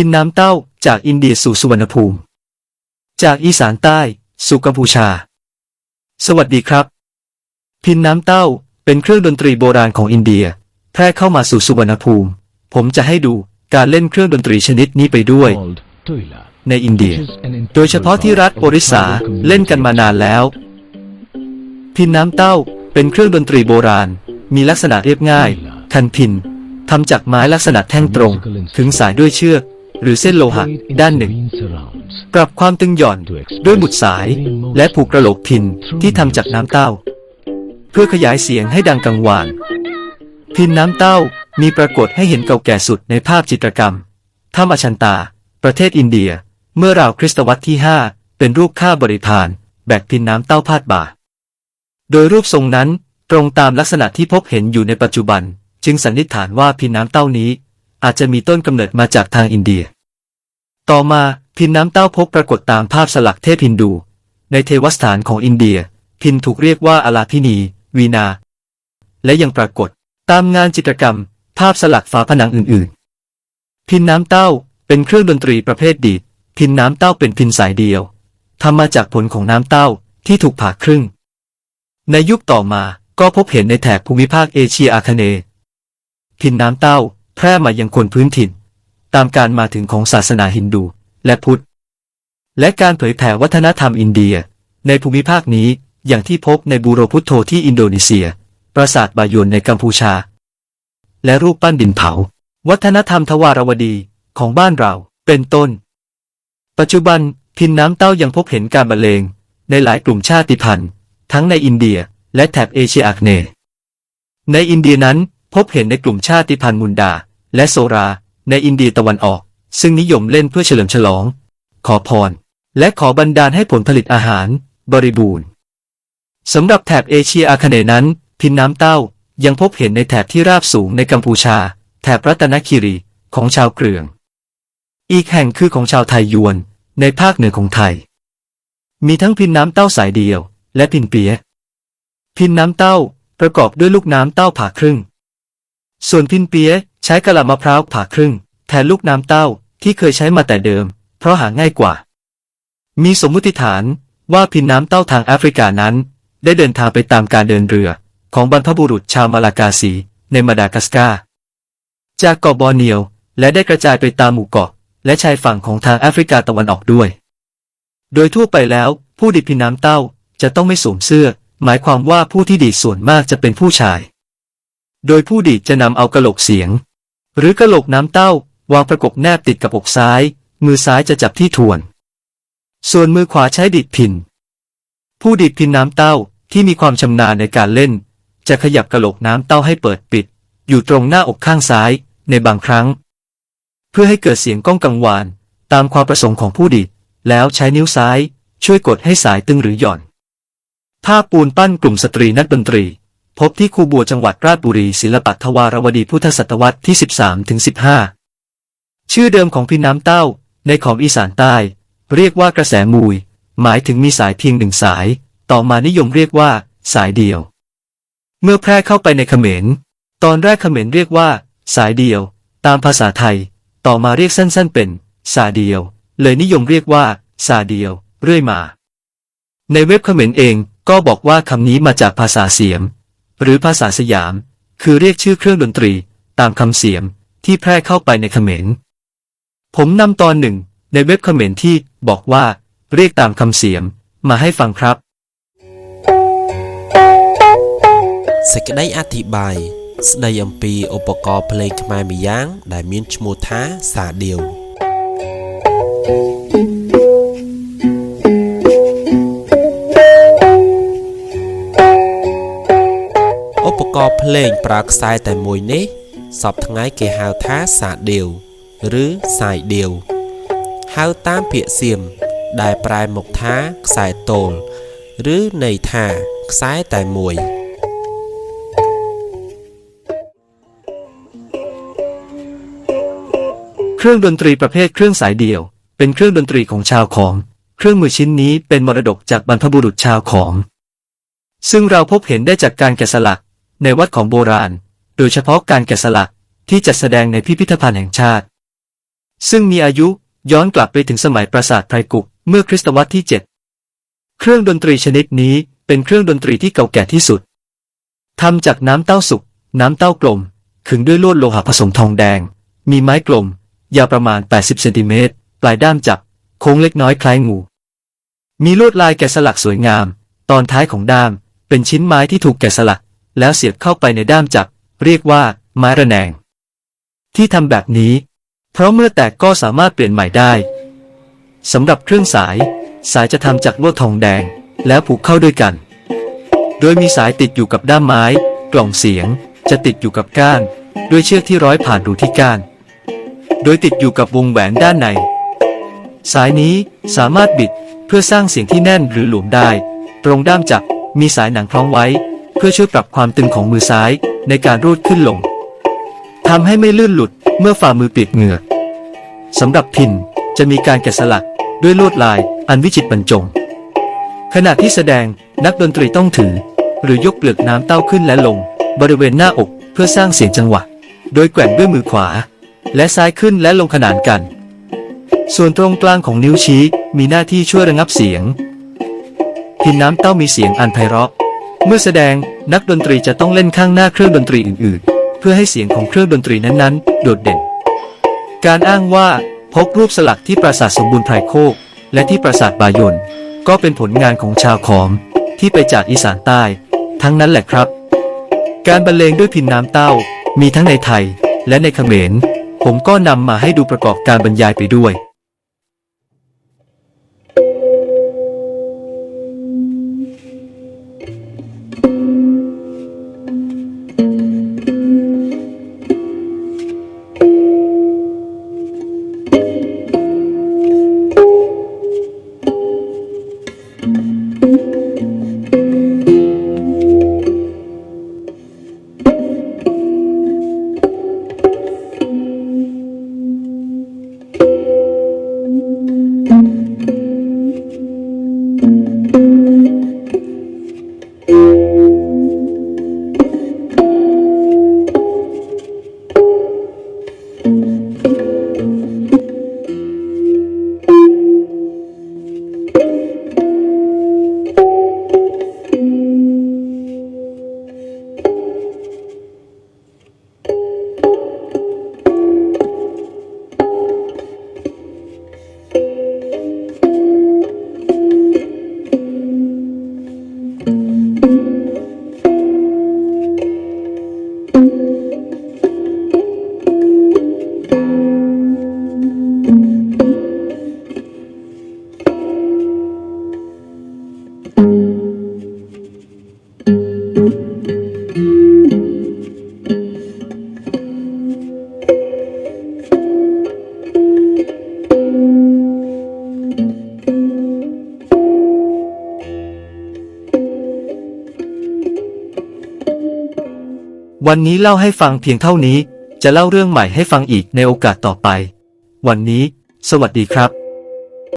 พินน้ำเต้าจากอินเดียสู่สุวรรณภูมิ จากอีสานใต้ สู่กัมพูชา สวัสดีครับ พินน้ำเต้าเป็นเครื่องดนตรีโบราณของอินเดีย แพร่เข้ามาสู่สุวรรณภูมิ ผมจะให้ดูการเล่นเครื่องดนตรีชนิดนี้ไปด้วย called Toila. ในอินเดีย which is an โดยเฉพาะที่รัฐโอริสาเล่นกันมานานแล้ว พินน้ำเต้าเป็นเครื่องดนตรีโบราณ มีลักษณะเรียบง่าย คันพินทำจากไม้ลักษณะแท่งตรง ถึงสายด้วยเชือก หรือเส้นโลหะ ด้านหนึ่ง ปรับความตึงหย่อนด้วยบุดสาย และผูกกระโหลกพินที่ทำจากน้ำเต้า เพื่อขยายเสียงให้ดังกังวาน พินน้ำเต้ามีปรากฏให้เห็นเก่าแก่สุดในภาพจิตรกรรมถ้ำอชันตา ประเทศอินเดีย เมื่อราวคริสตวรรษที่ 5 เป็นรูปข้าบริพารแบกพินน้ำเต้าพาดบ่า โดยรูปทรงนั้นตรงตามลักษณะที่พบเห็นอยู่ในปัจจุบัน จึงสันนิษฐานว่าพินน้ำเต้านี้ อาจจะมีต้นกำเนิดมาจากทางอินเดีย ต่อมาพินน้ำเต้าพบปรากฏตามภาพสลักเทพฮินดู ในเทวสถานของอินเดีย พินถูกเรียกว่าอาลาพินี วีนา และยังปรากฏตามงานจิตรกรรม ภาพสลักฝาผนังอื่นๆ พินน้ำเต้าเป็นเครื่องดนตรีประเภทดีดพินน้ำเต้าเป็นพินสายเดียวทำมาจากผลของน้ำเต้าที่ถูกผ่าครึ่ง ในยุคต่อมาก็พบเห็นในแถบภูมิภาคเอเชียอาคเนย์พินน้ำเต้า แพร่มายังคนพื้นถิ่น ตามการมาถึงของศาสนาฮินดูและพุทธ และการเผยแผ่วัฒนธรรมอินเดีย ในภูมิภาคนี้อย่างที่พบในบูโรพุทโธที่อินโดนีเซีย ปราสาทบายนในกัมพูชา และรูปปั้นดินเผา วัฒนธรรมทวารวดีของบ้านเราเป็นต้น ปัจจุบันพินน้ำเต้ายังพบเห็นการบรรเลง ในหลายกลุ่มชาติพันธุ์ ทั้งในอินเดียและแถบเอเชียอาคเนย์ในอินเดียนั้น พบเห็นในกลุ่มชาติพันธุ์มุนดา และโซราในอินเดียตะวันออก ซึ่งนิยมเล่นเพื่อเฉลิมฉลอง ขอพร และขอบันดาลให้ผลผลิตอาหาร บริบูรณ์สำหรับแถบเอเชียอาคเนย์นั้น พินน้ำเต้ายังพบเห็นในแถบที่ราบสูงในกัมพูชา แถบรัตนคิรีของชาวเกลือง อีกแห่งคือของชาวไทยยวน ในภาคเหนือของไทย มีทั้งพินน้ำเต้าสายเดียว และพินเปีย พินน้ำเต้าประกอบด้วยลูกน้ำเต้าผ่าครึ่ง ส่วนพินเปียใช้กะหลามะพร้าวผ่าครึ่ง แทนลูกน้ำเต้าที่เคยใช้มาแต่เดิม เพราะหาง่ายกว่า มีสมมติฐานว่าพินน้ำเต้าทางแอฟริกานั้น ได้เดินทางไปตามการเดินเรือ ของบรรพบุรุษชาวมาลากาซีในมาดากัสการ์จากเกาะบอร์เนียว และได้กระจายไปตามหมู่เกาะ และชายฝั่งของทางแอฟริกาตะวันออกด้วย โดยทั่วไปแล้วผู้ดิพินน้ำเต้าจะต้องไม่สวมเสื้อ หมายความว่าผู้ที่ดีส่วนมากจะเป็นผู้ชาย โดยผู้ดีดจะนำเอากระโหลกเสียง หรือกระโหลกน้ำเต้าวางประกบแนบติดกับอกซ้าย มือซ้ายจะจับที่ทวน ส่วนมือขวาใช้ดีดพิน ผู้ดีดพินน้ำเต้าที่มีความชำนาญในการเล่น จะขยับกระโหลกน้ำเต้าให้เปิดปิด อยู่ตรงหน้าอกข้างซ้ายในบางครั้ง เพื่อให้เกิดเสียงก้องกังวาน ตามความประสงค์ของผู้ดีดแล้วใช้นิ้วซ้าย ช่วยกดให้สายตึงหรือหย่อน ภาพปูนปั้นกลุ่มสตรีนักดนตรี พบที่คูบัวจังหวัดราชบุรีศิลปะทวารวดีพุทธศตวรรษที่ 13ถึง15 ชื่อเดิมของพินน้ำเต้า ในของอีสานใต้ เรียกว่ากระแสมูย หมายถึงมีสายเพียงหนึ่งสาย ต่อมานิยมเรียกว่า สายเดียว เมื่อแพร่เข้าไปในเขมร ตอนแรกเขมรเรียกว่า สายเดียว ตามภาษาไทย ต่อมาเรียกสั้นๆ เป็น สาเดียว เลยนิยมเรียกว่า สาเดียว เรื่อยมา ในเว็บเขมรเองก็บอกว่าคำนี้มาจากภาษาเสียม หรือภาษาสยาม คือเรียกชื่อเครื่องดนตรี ตามคำเสียมที่แพร่เข้าไปในเขมร ผมนำตอนหนึ่ง ในเว็บเขมรที่บอกว่า เรียกตามคำเสียม มาให้ฟังครับ សេចក្តីអធិប្បាយស្តីអំពីឧបករណ៍ភ្លេងខ្មែរម្យ៉ាង ដែលមានឈ្មោះថាសាដៀវឧ ភ្លេងប្រើខ្សែតែមួយនេះសពថ្ងៃគេហៅថាសាដៀវឬសាយដៀវហៅតាមពាក្យសៀមដែលប្រែមកថាខ្សែតូល ឬន័យថាខ្សែតែមួយ เครื่องดนตรีประเภทเครื่องสายเดี่ยว เป็นเครื่องดนตรีของชาวขอม เครื่องมือชิ้นนี้เป็นมรดกจากบรรพบุรุษชาวขอม ซึ่งเราพบเห็นได้จากการแกะสลัก ในวัดของโบราณ โดยเฉพาะการแกะสลักที่จัดแสดงในพิพิธภัณฑ์แห่งชาติ ซึ่งมีอายุย้อนกลับไปถึงสมัยปราสาทไพรกุกเมื่อคริสตวรรษที่ 7 เครื่องดนตรีชนิดนี้เป็นเครื่องดนตรีที่เก่าแก่ที่สุดทำจากน้ำเต้าสุก น้ำเต้ากลม ขึงด้วยลวดโลหะผสมทองแดง มีไม้กลม ยาวประมาณ 80 เซนติเมตร ปลายด้ามจับ โค้งเล็กน้อยคล้ายงู มีลวดลายแกะสลักสวยงาม ตอนท้ายของด้าม เป็นชิ้นไม้ที่ถูกแกะสลัก แล้วเสียบเข้าไปในด้ามจับ เรียกว่า ไม้ระแนง ที่ทำแบบนี้ เพราะเมื่อแตกก็สามารถเปลี่ยนใหม่ได้สำหรับเครื่องสาย สายจะทำจากลวดทองแดง แล้วผูกเข้าด้วยกัน โดยมีสายติดอยู่กับด้ามไม้ กล่องเสียง จะติดอยู่กับก้าน ด้วยเชือกที่ร้อยผ่านรูที่ก้าน โดยติดอยู่กับวงแหวนด้านใน สายนี้สามารถบิดเพื่อสร้างเสียงที่แน่นหรือหลวมได้ ตรงด้ามจับมีสายหนังคล้องไว้ เพื่อช่วยปรับความตึงของมือซ้ายในการรูดขึ้นลงทำให้ไม่ลื่นหลุดเมื่อฝ่ามือเปียกเหงื่อสำหรับพินจะมีการแกะสลักด้วยลวดลายอันวิจิตรบรรจง ขณะที่แสดงนักดนตรีต้องถือ หรือยกเปลือกน้ำเต้าขึ้นและลง บริเวณหน้าอกเพื่อสร้างเสียงจังหวะ โดยแกว่งด้วยมือขวา และซ้ายขึ้นและลงขนานกัน ส่วนตรงกลางของนิ้วชี้มีหน้าที่ช่วยระงับเสียง พินน้ำเต้ามีเสียงอันไพเราะ เมื่อแสดงนักดนตรีจะต้องเล่นข้างหน้าเครื่องดนตรีอื่น ๆ เพื่อให้เสียงของเครื่องดนตรีนั้น ๆ โดดเด่น การอ้างว่าพบรูปสลักที่ปราสาทสมบูรณ์ไพรโคก และที่ปราสาทบายนก็เป็นผลงานของชาวขอม ที่ไปจากอีสานใต้ ทั้งนั้นแหละครับ การบรรเลงด้วยพินน้ำเต้ามีทั้งในไทยและในเขมร ผมก็นำมาให้ดูประกอบการบรรยายไปด้วย วันนี้เล่าให้ฟังเพียงเท่านี้ จะเล่าเรื่องใหม่ให้ฟังอีกในโอกาสต่อไป วันนี้ สวัสดีครับ